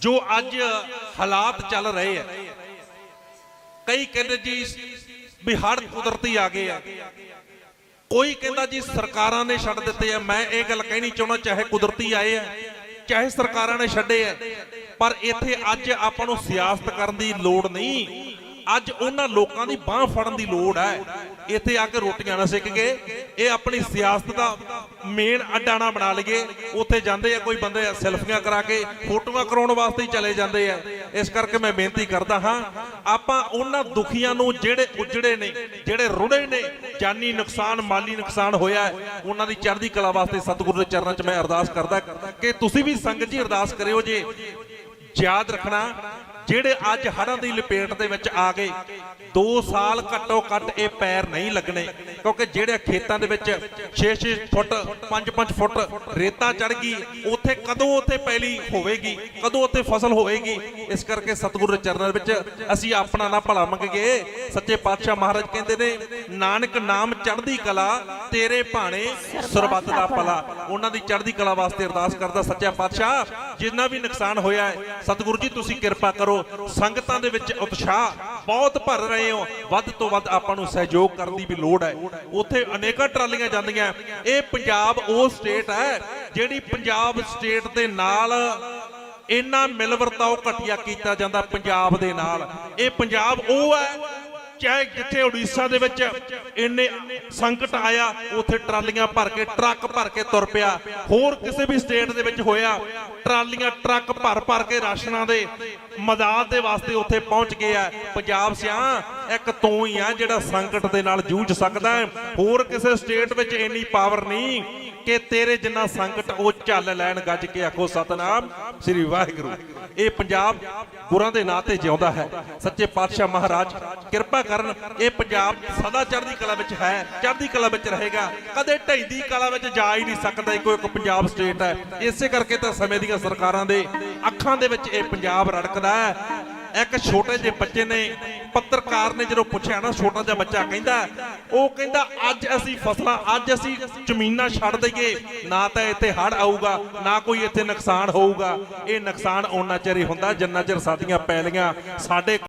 ਜੋ ਅੱਜ ਹਾਲਾਤ ਚੱਲ ਰਹੇ ਆ। ਕਈ ਕਹਿੰਦੇ ਜੀ, ਵੀ ਹੜ ਕੁਦਰਤੀ ਆ ਗਏ ਆ। ਕੋਈ ਕਹਿੰਦਾ ਜੀ, ਸਰਕਾਰਾਂ ਨੇ ਛੱਡ ਦਿੱਤੇ ਆ। ਮੈਂ ਇਹ ਗੱਲ ਕਹਿਣੀ ਚਾਹੁੰਦਾ, ਚਾਹੇ ਕੁਦਰਤੀ ਆਏ ਆ, ਚਾਹੇ ਸਰਕਾਰਾਂ ਨੇ ਛੱਡੇ ਆ। ਪਰ ਇੱਥੇ ਅੱਜ ਆਪਾਂ ਨੂੰ ਸਿਆਸਤ ਕਰਨ ਦੀ ਲੋੜ ਨਹੀਂ। ਅੱਜ ਉਹਨਾਂ ਲੋਕਾਂ ਦੀ ਬਾਹ ਫੜਨ ਦੀ ਲੋੜ ਹੈ। ਇੱਥੇ ਆ ਕੇ ਰੋਟੀਆਂ ਨਾ ਸਿੱਕ ਕੇ, ਇਹ ਆਪਣੀ ਸਿਆਸਤ ਦਾ ਮੇਨ ਅੱਡਾ ਨਾ ਬਣਾ ਲਈਏ। ਉੱਥੇ ਜਾਂਦੇ ਆ ਕੋਈ ਬੰਦੇ ਸੈਲਫੀਆਂ ਕਰਾ ਕੇ, ਫੋਟੋਆਂ ਕਰਾਉਣ ਵਾਸਤੇ ਹੀ ਚਲੇ ਜਾਂਦੇ ਆ। ਇਸ ਕਰਕੇ ਮੈਂ ਬੇਨਤੀ ਕਰਦਾ ਹਾਂ, ਆਪਾਂ ਉਹਨਾਂ ਦੁਖੀਆਂ ਨੂੰ ਜਿਹੜੇ ਉਜੜੇ ਨੇ, ਜਿਹੜੇ ਰੁੜੇ ਨੇ, ਜਾਨੀ ਨੁਕਸਾਨ, ਮਾਲੀ ਨੁਕਸਾਨ ਹੋਇਆ ਉਹਨਾਂ ਦੀ ਚੜ੍ਹਦੀ ਕਲਾ ਵਾਸਤੇ ਸਤਿਗੁਰੂ ਦੇ ਚਰਨਾਂ 'ਚ ਮੈਂ ਅਰਦਾਸ ਕਰਦਾ ਕਿ ਤੁਸੀਂ ਵੀ ਸੰਗਤ ਜੀ ਅਰਦਾਸ ਕਰਿਓ ਜੇ। ਯਾਦ ਰੱਖਣਾ ਜਿਹੜੇ ਅੱਜ ਹੜ੍ਹਾਂ ਦੀ ਲਪੇਟ ਦੇ ਵਿੱਚ ਆ ਗਏ 2 ਸਾਲ ਘੱਟੋ ਘੱਟ ਇਹ ਪੈਰ ਨਹੀਂ ਲੱਗਣੇ, ਕਿਉਂਕਿ ਜਿਹੜੇ ਖੇਤਾਂ ਦੇ ਵਿੱਚ 6-6 ਫੁੱਟ 5-5 ਫੁੱਟ ਰੇਤਾ ਚੜ ਗਈ, ਉੱਥੇ ਕਦੋਂ ਉੱਥੇ ਪੈਲੀ ਹੋਵੇਗੀ, ਕਦੋਂ ਉੱਥੇ ਫਸਲ ਹੋਵੇਗੀ, ਇਸ ਕਰਕੇ ਸਤਿਗੁਰੂ ਦੇ ਚਰਨਾਂ ਦੇ ਵਿੱਚ ਅਸੀਂ ਆਪਣਾ ਨਾ ਭਲਾ ਮੰਗੀਏ ਸੱਚੇ ਪਾਤਸ਼ਾਹ ਮਹਾਰਾਜ ਕਹਿੰਦੇ ਨੇ, ਨਾਨਕ ਨਾਮ ਚੜ੍ਹਦੀ ਕਲਾ, ਤੇਰੇ ਭਾਣੇ ਸਰਬੱਤ ਦਾ ਭਲਾ। ਉਹਨਾਂ ਦੀ ਚੜ੍ਹਦੀ ਕਲਾ ਵਾਸਤੇ ਅਰਦਾਸ ਕਰਦਾ ਸੱਚਾ ਪਾਤਸ਼ਾਹ, ਜਿੰਨਾ ਵੀ ਨੁਕਸਾਨ ਹੋਇਆ ਹੈ, ਸਤਿਗੁਰੂ ਜੀ, ਤੁਸੀਂ ਕਿਰਪਾ ਕਰੋ। ਸੰਗਤਾਂ ਦੇ ਵਿੱਚ ਉਤਸ਼ਾਹ ਬਹੁਤ ਭਰ ਰਹੇ ਹੋ। ਵੱਧ ਤੋਂ ਵੱਧ ਆਪਾਂ ਨੂੰ ਸਹਿਯੋਗ ਕਰਨ ਦੀ ਵੀ ਲੋੜ ਹੈ। ਉੱਥੇ ਅਨੇਕਾਂ ਟਰਾਲੀਆਂ ਜਾਂਦੀਆਂ। ਇਹ ਪੰਜਾਬ ਉਹ ਸਟੇਟ ਹੈ ਜਿਹੜੀ ਪੰਜਾਬ ਸਟੇਟ ਦੇ ਨਾਲ ਇੰਨਾ ਮਿਲਵਰਤਾਓ ਘਟਿਆ ਕੀਤਾ ਜਾਂਦਾ ਪੰਜਾਬ ਦੇ ਨਾਲ। ਇਹ ਪੰਜਾਬ ਉਹ ਹੈ, ਚਾਹੇ ਜਿੱਥੇ ਉੜੀਸਾ ਦੇ ਵਿੱਚ ਇੰਨੇ ਸੰਕਟ ਆਇਆ, ਉੱਥੇ ਟਰਾਲੀਆਂ ਭਰ ਕੇ, ਟਰੱਕ ਭਰ ਕੇ ਤੁਰ ਪਿਆ। ਹੋਰ ਕਿਸੇ ਵੀ ਸਟੇਟ ਦੇ ਵਿੱਚ ਹੋਇਆ ਟਰਾਲੀਆਂ, ਟਰੱਕ ਭਰ ਭਰ ਕੇ ਰਾਸ਼ਨਾਂ ਦੇ ਮਦਦ ਦੇ ਵਾਸਤੇ ਉੱਥੇ ਪਹੁੰਚ ਗਏ ਗਿਆ ਪੰਜਾਬ ਸਿਆ, ਇੱਕ ਤੂੰ ਹੀ ਆ ਜਿਹੜਾ ਸੰਕਟ ਦੇ ਨਾਲ ਜੂਝ ਸਕਦਾ ਹੋਰ ਕਿਸੇ ਸਟੇਟ ਵਿੱਚ ਇੰਨੀ ਪਾਵਰ ਨਹੀਂ ਕਿ ਤੇਰੇ ਜਿੰਨਾ ਸੰਕਟ ਉਹ ਚੱਲ ਲੈਣ, ਗੱਜ ਕੇ ਆਖੋ ਸਤਨਾਮ। ਸ੍ਰੀ ਵਾਹਿਗੁਰੂ। ਇਹ ਪੰਜਾਬ ਗੁਰਾਂ ਦੇ ਨਾਂ ਤੇ ਜਿਉਂਦਾ ਹੈ। ਸੱਚੇ ਪਾਤਸ਼ਾਹ ਮਹਾਰਾਜ, ਕਿਰਪਾ ਕਰਨ, ਇਹ ਪੰਜਾਬ ਸਦਾ ਚੜ੍ਹਦੀ ਕਲਾ ਵਿੱਚ ਹੈ, ਚੜ੍ਹਦੀ ਕਲਾ ਵਿੱਚ ਰਹੇਗਾ। ਕਦੇ ਢੈਂਦੀ ਕਲਾ ਵਿੱਚ ਜਾ ਹੀ ਨਹੀਂ ਸਕਦਾ, ਇੱਕੋ ਇੱਕ ਪੰਜਾਬ ਸਟੇਟ ਹੈ। ਇਸੇ ਕਰਕੇ ਤਾਂ ਸਮੇਂ ਦੀਆਂ ਸਰਕਾਰਾਂ ਦੇ ਅੱਖਾਂ ਦੇ ਵਿੱਚ ਇਹ ਪੰਜਾਬ ਰੜਕਦਾ ਹੈ। ਇੱਕ ਛੋਟੇ ਜਿਹੇ ਬੱਚੇ ਨੇ, ਪੱਤਰਕਾਰ ਨੇ ਜਦੋਂ ਪੁੱਛਿਆ ਨਾ, ਛੋਟਾ ਜਿਹਾ ਬੱਚਾ ਕਹਿੰਦਾ, ਉਹ ਕਹਿੰਦਾ, ਅੱਜ ਅਸੀਂ ਫਸਲਾਂ, ਅੱਜ ਅਸੀਂ ਜ਼ਮੀਨਾਂ ਛੱਡ ਦਈਏ। ਨਾ ਤਾਂ ਇੱਥੇ ਹੜ ਆਊਗਾ, ਨਾ ਕੋਈ ਇੱਥੇ ਨੁਕਸਾਨ ਹੋਊਗਾ। ਇਹ ਨੁਕਸਾਨ ਓਨਾ ਚਿਰ ਹੀ ਹੁੰਦਾ, ਜਿੰਨਾ ਚਿਰ ਸਾਡੀਆਂ ਪੈਲੀਆਂ ਸਾਡੇ